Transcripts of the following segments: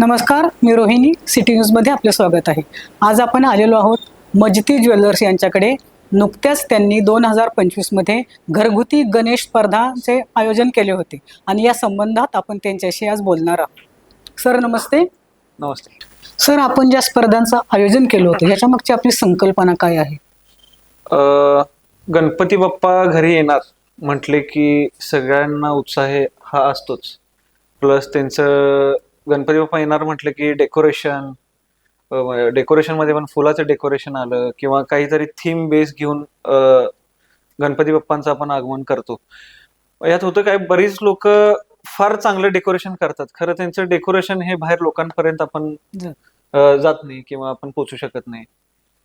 नमस्कार मी रोहिणी सिटी न्यूजमध्ये आपले स्वागत आहे. आज आपण आलेलो आहोत मजती ज्वेलर्स यांच्याकडे. नुकत्याच त्यांनी दोन हजार पंचवीसमध्ये घरगुती गणेश स्पर्धाचे आयोजन केले होते आणि या संबंधात आपण त्यांच्याशी आज बोलणार आहोत. सर नमस्ते. नमस्ते. सर आपण ज्या स्पर्धांचं आयोजन केलं होतं याच्या मागची आपली संकल्पना काय आहे? गणपती बाप्पा घरी येणार म्हटले की सगळ्यांना उत्साह हा असतोच. प्लस त्यांचं गणपती बाप्पा येणार म्हटलं की डेकोरेशन डेकोरेशनमध्ये पण फुलाचं डेकोरेशन आलं किंवा काहीतरी थीम बेस घेऊन गणपती बाप्पांचं आपण आगमन करतो. यात होतं काय बरीच लोक फार चांगलं डेकोरेशन करतात. खरं त्यांचं डेकोरेशन हे बाहेर लोकांपर्यंत आपण जात नाही किंवा आपण पोचू शकत नाही.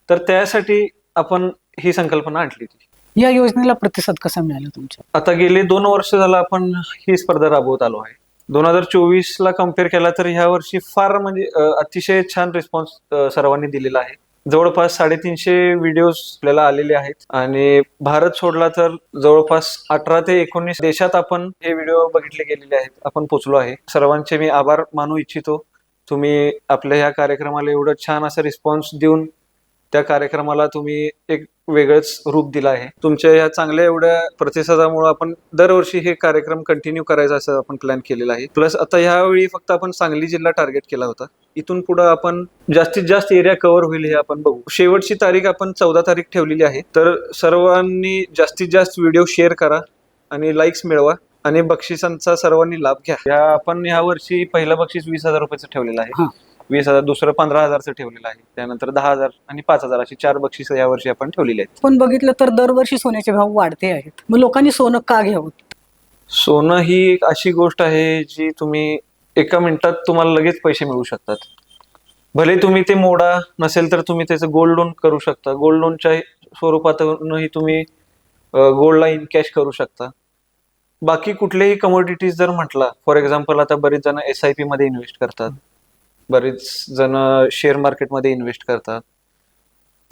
तर त्यासाठी आपण ही संकल्पना आणली होती. या योजनेला प्रतिसाद कसा मिळाला तुमच्या? आता गेले दोन वर्ष झालं आपण ही स्पर्धा राबवत आलो आहे. दोन हजार चोवीस ला कंपेअर केला तर ह्या वर्षी फार म्हणजे अतिशय छान रिस्पॉन्स सर्वांनी दिलेला आहे. जवळपास साडेतीनशे व्हिडिओज आपल्याला आलेले आहेत. आणि भारत सोडला तर जवळपास अठरा ते एकोणीस देशात आपण हे व्हिडिओ बघितले गेलेले आहेत. आपण पोचलो आहे. सर्वांचे मी आभार मानू इच्छितो. तुम्ही आपल्या ह्या कार्यक्रमाला एवढं छान असं रिस्पॉन्स देऊन त्या कार्यक्रमाला तुम्ही एक वेगळंच रूप दिलं आहे. तुमच्या या चांगल्या एवढ्या प्रतिसादामुळे आपण दरवर्षी हे कार्यक्रम कंटिन्यू करायचा असं आपण प्लॅन केलेला आहे. प्लस आता ह्यावेळी फक्त आपण सांगली जिल्हा टार्गेट केला होता. इथून पुढे आपण जास्तीत जास्त एरिया कव्हर होईल हे आपण बघू. शेवटची तारीख आपण चौदा तारीख ठेवलेली आहे. तर सर्वांनी जास्तीत जास्त व्हिडिओ शेअर करा आणि लाईक्स मिळवा आणि बक्षिसांचा सर्वांनी लाभ घ्या. आपण या वर्षी पहिलं बक्षीस वीस हजार रुपयाचं ठेवलेलं आहे. वीस हजार दुसरं पंधरा हजारचं ठेवलेलं आहे. त्यानंतर दहा हजार आणि पाच हजार अशी चार बक्षीस या वर्षी आपण ठेवलेली आहेत. पण बघितलं तर दरवर्षी सोन्याचे भाव वाढते आहेत. मग लोकांनी सोनं का घ्यावं? सोनं ही एक अशी गोष्ट आहे जी तुम्ही एका मिनिटात तुम्हाला लगेच पैसे मिळू शकतात. भले तुम्ही ते मोडा नसेल तर तुम्ही त्याचं गोल्ड लोन करू शकता. गोल्ड लोनच्या स्वरूपातूनही तुम्ही गोल्डला इन कॅश करू शकता. बाकी कुठलेही कमोडिटीज जर म्हटला फॉर एक्झाम्पल आता बरेच जण एस आय पी मध्ये इन्व्हेस्ट करतात. बरेच जण शेअर मार्केटमध्ये इन्व्हेस्ट करतात.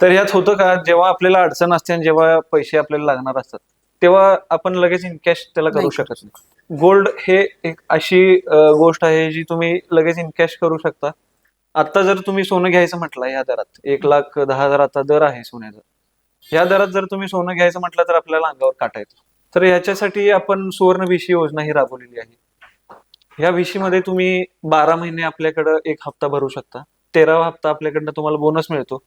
तर यात होतं का जेव्हा आपल्याला अडचण असते आणि जेव्हा पैसे आपल्याला लागणार असतात तेव्हा आपण लगेच इन कॅश त्याला करू शकत नाही. गोल्ड हे एक अशी गोष्ट आहे जी तुम्ही लगेच इन कॅश करू शकता. आता जर तुम्ही सोनं घ्यायचं म्हटलं या दरात एक लाख दहा हजार आता दर आहे सोन्याचा. या दरात जर तुम्ही सोनं घ्यायचं म्हटलं तर आपल्याला अंगावर काटा येतो. तर ह्याच्यासाठी आपण सुवर्ण विशी योजना ही राबवलेली आहे. या विशीमध्ये तुम्ही बारा महिने आपल्याकडं एक हप्ता भरू शकता. तेरावा हप्ता आपल्याकडनं तुम्हाला बोनस मिळतो.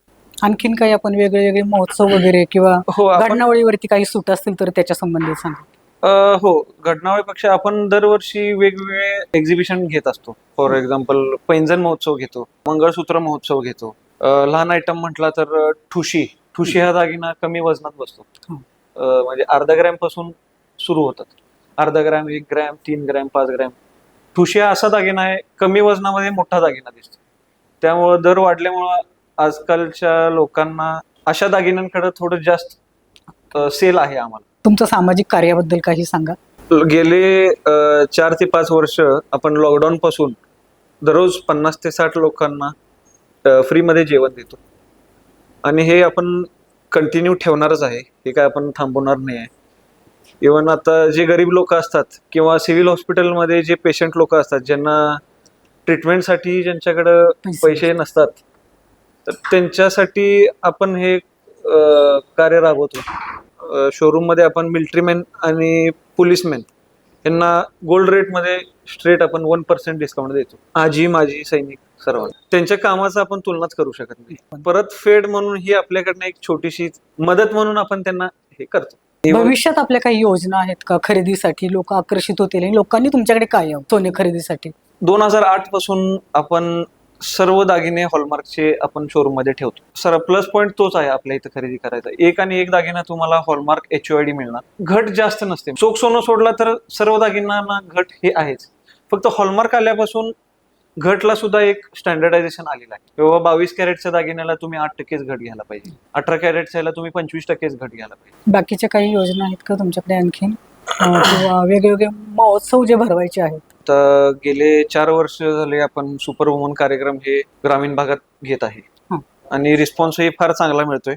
आणखीन काही आपण वेगळे वेगळे महोत्सव वगैरे किंवा हो आपण घटनावळीवरती काही सूट असतील तर त्याच्या संबंधित सांगा. अ, हो घटनावळीपेक्षा आपण दरवर्षी वेगवेगळे एक्झिबिशन घेत असतो. फॉर एक्झाम्पल पैंजण महोत्सव घेतो मंगळसूत्र महोत्सव घेतो अ, लहान आयटम म्हटला तर अ, ठुशी. ठुशी हा दागिना कमी वजनात बसतो. हं. अ, म्हणजे अर्धा ग्रॅमपासून सुरू होतात. अर्धा ग्रॅम एक ग्रॅम तीन ग्रॅम पाच ग्रॅम ठुशी हा असा दागिना आहे कमी वजनामध्ये मोठा दागिना दिसतो. त्यामुळं दर वाढल्यामुळं आजकालच्या लोकांना अशा दागिन्यांकडे थोडं जास्त सेल आहे आम्हाला. तुमचं सामाजिक कार्याबद्दल काही सांगा. गेले अ, चार ते पाच वर्ष आपण लॉकडाऊन पासून दररोज पन्नास ते साठ लोकांना अ, फ्रीमध्ये जेवण देतो. आणि हे आपण कंटिन्यू ठेवणारच आहे. हे काय आपण थांबवणार नाही आहे. इवन आता जे गरीब लोक असतात किंवा सिव्हिल हॉस्पिटलमध्ये जे पेशंट लोक असतात ज्यांना ट्रीटमेंटसाठी ज्यांच्याकडं पैसे नसतात. तर त्यांच्यासाठी आपण हे कार्य राबवतो. शोरूममध्ये आपण मिलिटरीमॅन आणि पोलिसमॅन यांना गोल्ड रेटमध्ये स्ट्रेट आपण वन पर्सेंट डिस्काउंट देतो. आजी माझी सैनिक सर्व त्यांच्या कामाचा आपण तुलनाच करू शकत नाही. परत फेड म्हणून ही आपल्याकडनं एक छोटीशी मदत म्हणून आपण त्यांना हे करतो. भविष्यात आपल्या काही योजना आहेत का खरेदीसाठी? लोक आकर्षित होतील आणि लोकांनी तुमच्याकडे काय यावं सोने खरेदीसाठी? दोन हजार आठपासून आपण सर्व दागिने हॉलमार्कचे आपण शोरूममध्ये ठेवतो. सर प्लस पॉईंट तोच आहे आपल्या इथं खरेदी करायचा. एक आणि एक दागिना तुम्हाला हॉलमार्क एच डी मिळणार. घट जास्त नसते. चोख सोनं सोडला तर सर्व दागिन्यांना घट हे आहेच. फक्त हॉलमार्क आल्यापासून घटला सुद्धा एक स्टँडर्डायझेशन आलेलं आहे. किंवा बावीस कॅरेटच्या दागिन्याला तुम्ही आठ टक्केच घट घ्यायला पाहिजे. अठरा कॅरेटच्या ह्याला तुम्ही पंचवीस टक्केच घट घ्यायला पाहिजे. बाकीच्या काही योजना आहेत का तुमच्याकडे आणखीन? किंवा वेगवेगळे महोत्सव जे भरवायचे आहेत? आता गेले चार वर्ष झाले आपण सुपर वुमन कार्यक्रम हे ग्रामीण भागात घेत आहे. आणि रिस्पॉन्सही फार चांगला मिळतोय.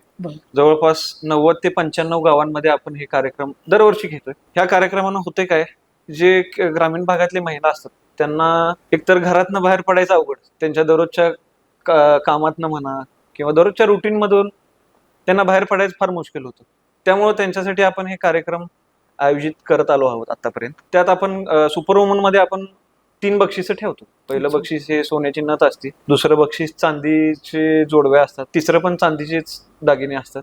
जवळपास नव्वद ते पंच्याण्णव गावांमध्ये आपण हे कार्यक्रम दरवर्षी घेतोय. ह्या कार्यक्रमानं होते काय? जे ग्रामीण भागातले महिला असतात त्यांना एकतर घरातनं बाहेर पडायचं अवघड त्यांच्या दररोजच्या कामातनं म्हणा किंवा दररोजच्या रुटीन मधून त्यांना बाहेर पडायचं फार मुश्किल होतं. त्यामुळे त्यांच्यासाठी आपण हे कार्यक्रम आयोजित करत आलो आहोत आतापर्यंत. त्यात आपण सुपर वुमनमध्ये आपण तीन बक्षिसं ठेवतो. पहिलं. बक्षीस हे सोन्याची नथ असते दुसरं बक्षीस चांदीचे जोडवे असतात तिसरं पण चांदीचेच दागिने असतात.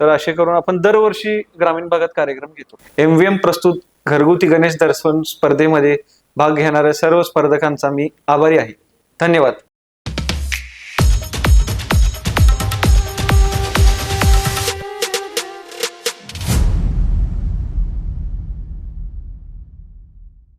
तर असे करून आपण दरवर्षी ग्रामीण भागात कार्यक्रम घेतो. एमव्हीएम प्रस्तुत घरगुती गणेश दर्शन स्पर्धेमध्ये भाग घेणाऱ्या सर्व स्पर्धकांचा मी आभारी आहे. धन्यवाद.